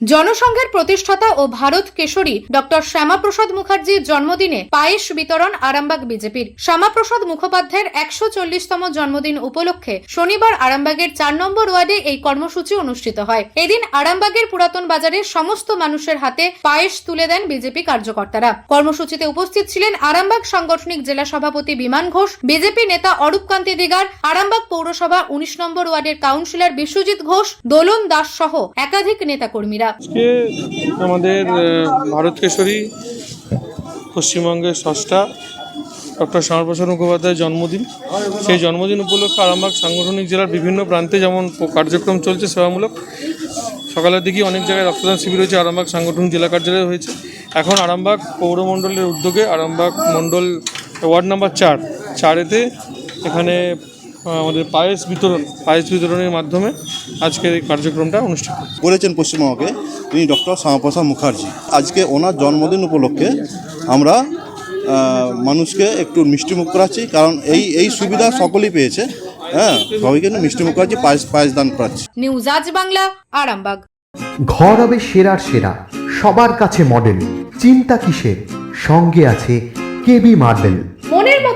জনসংঘের প্রতিষ্ঠাতা ও ভারত কেশরী ডক্টর শ্যামাপ্রসাদ মুখার্জির জন্মদিনে পায়েস বিতরণ আরামবাগ বিজেপির। শ্যামাপ্রসাদ মুখোপাধ্যায়ের একশো চল্লিশতম জন্মদিন উপলক্ষে শনিবার আরামবাগের চার নম্বর ওয়ার্ডে এই কর্মসূচি অনুষ্ঠিত হয়। এদিন আরামবাগের পুরাতন বাজারের সমস্ত মানুষের হাতে পায়েস তুলে দেন বিজেপি কার্যকর্তারা। কর্মসূচিতে উপস্থিত ছিলেন আরামবাগ সাংগঠনিক জেলা সভাপতি বিমান ঘোষ, বিজেপি নেতা অরূপকান্তি দিগার, আরামবাগ পৌরসভা উনিশ নম্বর ওয়ার্ডের কাউন্সিলর বিশ্বজিৎ ঘোষ, দোলন দাস সহ একাধিক নেতাকর্মীরা। আজকে আমাদের ভারত কেশরী, পশ্চিমবঙ্গের ষষ্ঠা, ডক্টর শ্যামাপ্রসাদ মুখোপাধ্যায়ের জন্মদিন। সেই জন্মদিন উপলক্ষে আরামবাগ সাংগঠনিক জেলার বিভিন্ন প্রান্তে যেমন কার্যক্রম চলছে সেবামূলক, সকালের দিকে অনেক জায়গায় রক্তদান শিবির হয়েছে, আরামবাগ সাংগঠনিক জেলা কার্যালয়ে হয়েছে। এখন আরামবাগ পৌরমণ্ডলের উদ্যোগে আরামবাগ মণ্ডল ওয়ার্ড নাম্বার চার, চারেতে এখানে আমাদের পায়েস বিতরণ পায়েস বিতরণের মাধ্যমে আজকের এই কার্যক্রমটা অনুষ্ঠিত হচ্ছে। করেছেন পশ্চিমবঙ্গে তিনি ডক্টর শ্যামাপ্রসাদ মুখার্জি। আজকে ওনার জন্মদিন উপলক্ষে আমরা মানুষকে একটু মিষ্টিমুখ করাচ্ছি কারণ এই এই সুবিধা সকলেই পেয়েছে। হ্যাঁ সবাইকে মিষ্টিমুখ করাচ্ছি পায়েস পায়েস দান করাচ্ছি। নিউজ আজ বাংলা আরামবাগ। ঘর হবে সেরার সেরা সবার কাছে মডেল চিন্তা কিসের? সঙ্গে আছে কেবি মার্বেল।